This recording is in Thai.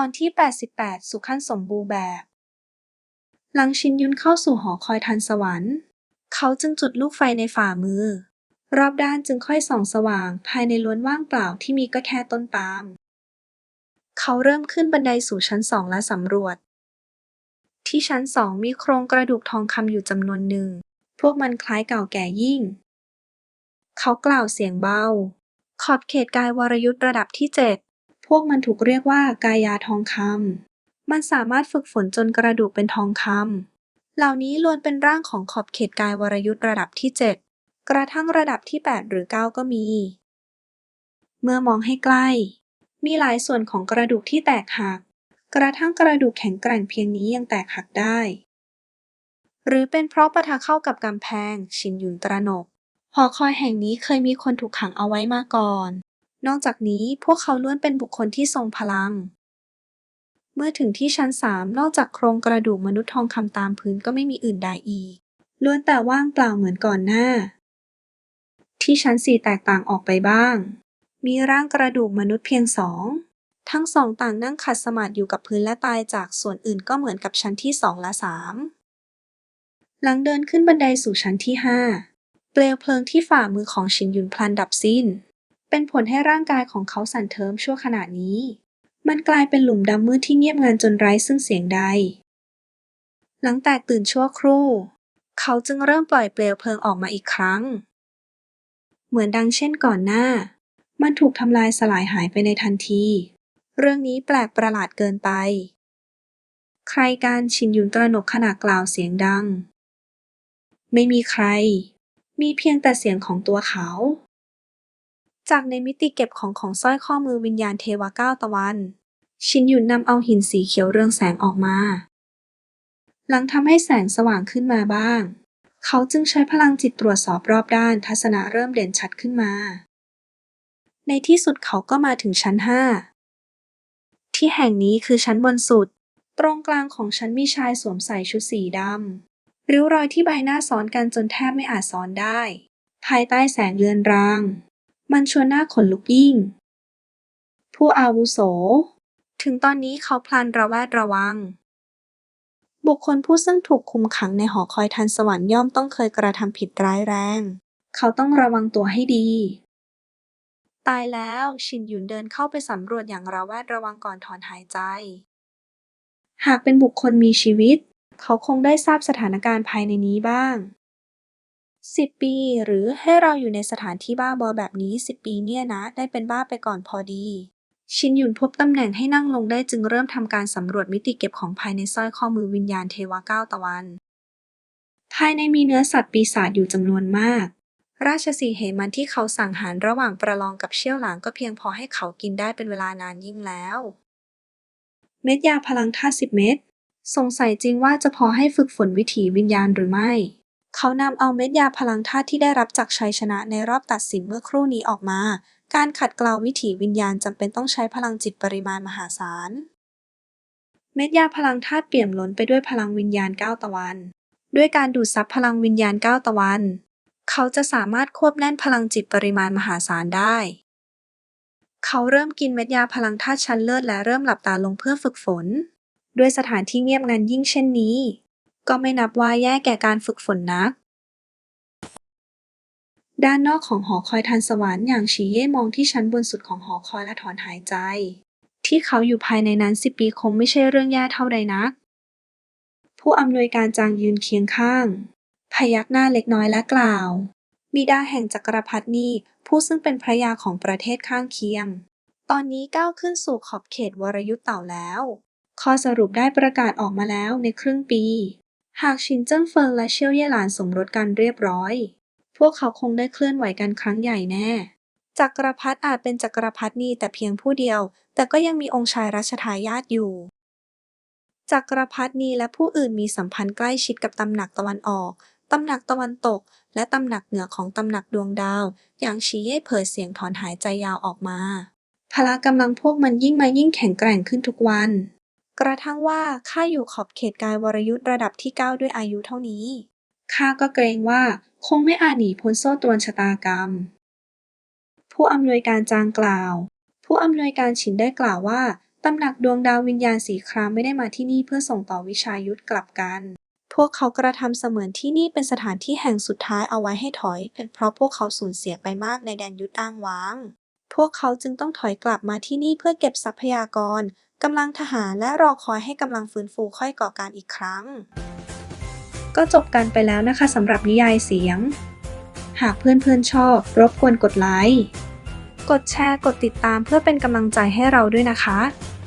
ตอนที่ 88สุขั้นสมบูรณ์แบบ หลังชินยุนเข้าสู่หอคอยทันสวรรค์ เขาจึงจุดลูกไฟในฝ่ามือ รอบด้านจึงค่อยส่องสว่าง ภายในล้วนว่างเปล่าที่มีก็แค่ต้นปาล์มเขาเริ่มขึ้นบันไดสู่ชั้นสองและสำรวจ ที่ชั้นสองมีโครงกระดูกทองคำอยู่จำนวนหนึ่ง พวกมันคล้ายเก่าแก่ยิ่ง เขากล่าวเสียงเบา ขอบเขตกายวรยุทธ์ระดับที่เจ็ด พวกมันถูกเรียกว่ากายาทองคำ มันสามารถฝึกฝนจนกระดูกเป็นทองคำ เหล่านี้ล้วนเป็นร่างของขอบเขตกายวรยุทธ์ระดับที่เจ็ดกระทั่งระดับที่แปดหรือเก้าก็มี เมื่อมองให้ใกล้ มีหลายส่วนของกระดูกที่แตกหัก กระทั่งกระดูกแข็งแกร่งเพียงนี้ยังแตกหักได้ หรือเป็นเพราะปะทะเข้ากับกำแพง ชินหยุนตระหนกหอคอยแห่งนี้เคยมีคนถูกขังเอาไว้มาก่อน นอกจากนี้พวกเขาล้วนเป็นบุคคลที่ทรงพลัง เมื่อถึงที่ชั้นสามนอกจากโครงกระดูกมนุษย์ทองคำตามพื้นก็ไม่มีอื่นใดอีก ล้วนแต่ว่างเปล่าเหมือนก่อนหน้า ที่ชั้นสี่แตกต่างออกไปบ้าง มีร่างกระดูกมนุษย์เพียงสอง ทั้งสองต่างนั่งขัดสมาธิอยู่กับพื้นและตายจากส่วนอื่นก็เหมือนกับชั้นที่สองและสามหลังเดินขึ้นบันไดสู่ชั้นที่ห้าเปลวเพลิงที่ฝ่ามือของชินยุนพลันดับสิ้น เป็นผลให้ร่างกายของเขาสั่นเทิมชั่วขณะนี้ มันกลายเป็นหลุมดำมืดที่เงียบงันจนไร้ซึ่งเสียงใด หลังแตกตื่นชั่วครู่ เขาจึงเริ่มปล่อยเปลวเพลิงออกมาอีกครั้ง เหมือนดังเช่นก่อนหน้า มันถูกทำลายสลายหายไปในทันที เรื่องนี้แปลกประหลาดเกินไป ใครการชินยุนตระหนกขณะกล่าวเสียงดัง ไม่มีใคร มีเพียงแต่เสียงของตัวเขา จากในมิติเก็บของของสร้อยข้อมือวิญญาณเทวาเก้าตะวัน ชินหยุนนำเอาหินสีเขียวเรืองแสงออกมา หลังทำให้แสงสว่างขึ้นมาบ้าง เขาจึงใช้พลังจิตตรวจสอบรอบด้านทัศนะเริ่มเด่นชัดขึ้นมา ในที่สุดเขาก็มาถึงชั้นห้าที่แห่งนี้คือชั้นบนสุด ตรงกลางของชั้นมีชายสวมใส่ชุดสีดำริ้วรอยที่ใบหน้าซ้อนกันจนแทบไม่อาจซ้อนได้ ภายใต้แสงเรือนราง มันชวนหน้าขนลุกยิ่ง ผู้อาวุโส ถึงตอนนี้เขาพลันระแวดระวัง บุคคลผู้ซึ่งถูกคุมขังในหอคอยทันสวรรค์ย่อมต้องเคยกระทำผิดร้ายแรง เขาต้องระวังตัวให้ดี ตายแล้วชินหยุนเดินเข้าไปสำรวจอย่างระแวดระวังก่อนถอนหายใจ หากเป็นบุคคลมีชีวิต เขาคงได้ทราบสถานการณ์ภายในนี้บ้าง สิบปี หรือให้เราอยู่ในสถานที่บ้าบอแบบนี้สิบปีเนี่ยนะ ได้เป็นบ้าไปก่อนพอดี ชินหยุนพบตำแหน่งให้นั่งลงได้จึงเริ่มทำการสำรวจมิติเก็บของภายในสร้อยข้อมือวิญญาณเทวาเก้าตะวัน ภายในมีเนื้อสัตว์ปีศาจอยู่จำนวนมาก ราชสีห์เหมันที่เขาสั่งหารระหว่างประลองกับเชี่ยวหลางก็เพียงพอให้เขากินได้เป็นเวลานานยิ่งแล้ว เม็ดยาพลังธาตุสิบเม็ดสงสัยจริงว่าจะพอให้ฝึกฝนวิถีวิญญาณหรือไม่ เขานำเอาเม็ดยาพลังธาตุที่ได้รับจากชัยชนะในรอบตัดสินเมื่อครู่นี้ออกมา การขัดเกลาวิถีวิญญาณจำเป็นต้องใช้พลังจิตปริมาณมหาศาล เม็ดยาพลังธาตุเปี่ยมล้นไปด้วยพลังวิญญาณเก้าตะวัน ด้วยการดูดซับพลังวิญญาณเก้าตะวัน เขาจะสามารถควบแน่นพลังจิตปริมาณมหาศาลได้ เขาเริ่มกินเม็ดยาพลังธาตุชั้นเลิศและเริ่มหลับตาลงเพื่อฝึกฝน ด้วยสถานที่เงียบงันยิ่งเช่นนี้ ก็ไม่นับว่าแย่แก่การฝึกฝนนัก ด้านนอกของหอคอยทันสวรรค์อย่างชีเย่มองที่ชั้นบนสุดของหอคอยและถอนหายใจ ที่เขาอยู่ภายในนั้นสิบปีคงไม่ใช่เรื่องแย่เท่าใดนัก ผู้อำนวยการจางยืนเคียงข้าง พยักหน้าเล็กน้อยและกล่าว บิดาแห่งจักรพรรดินี่ผู้ซึ่งเป็นพระยาของประเทศข้างเคียง ตอนนี้ก้าวขึ้นสู่ขอบเขตวรยุทธ์เต่าแล้ว ข้อสรุปได้ประกาศออกมาแล้วในครึ่งปี หากชินเจิ้งเฟิงและเชี่ยวเย่หลานสมรสกันเรียบร้อย พวกเขาคงได้เคลื่อนไหวกันครั้งใหญ่แน่ จักรพรรดิอาจเป็นจักรพรรดินีแต่เพียงผู้เดียว แต่ก็ยังมีองค์ชายรัชทายาทอยู่ จักรพรรดินีและผู้อื่นมีสัมพันธ์ใกล้ชิดกับตำหนักตะวันออก ตำหนักตะวันตก และตำหนักเหนือของตำหนักดวงดาว อย่างชีเย่เผยเสียงถอนหายใจยาวออกมา พละกำลังพวกมันยิ่งมายิ่งแข็งแกร่งขึ้นทุกวัน กระทั่งว่าข้าอยู่ขอบเขตกายวรยุทธ์ระดับที่9ด้วยอายุเท่านี้ ข้าก็เกรงว่าคงไม่อาจหนีพ้นโซ่ตรวนชะตากรรม ผู้อำนวยการจางกล่าว ผู้อำนวยการฉินได้กล่าวว่าตำหนักดวงดาววิญญาณสีครามไม่ได้มาที่นี่เพื่อส่งต่อวิชายุทธกลับกัน พวกเขากระทำเสมือนที่นี่เป็นสถานที่แห่งสุดท้ายเอาไว้ให้ถอย เป็นเพราะพวกเขาสูญเสียไปมากในแดนยุทธอ้างว้าง พวกเขาจึงต้องถอยกลับมาที่นี่เพื่อเก็บทรัพยากร กำลังทหารและรอคอยให้กำลังฟื้นฟูค่อยก่อการอีกครั้ง ก็จบกันไปแล้วนะคะสำหรับนิยายเสียง หากเพื่อนๆชอบ รบกวนกดไลค์ กดแชร์ กดติดตามเพื่อเป็นกำลังใจให้เราด้วยนะคะ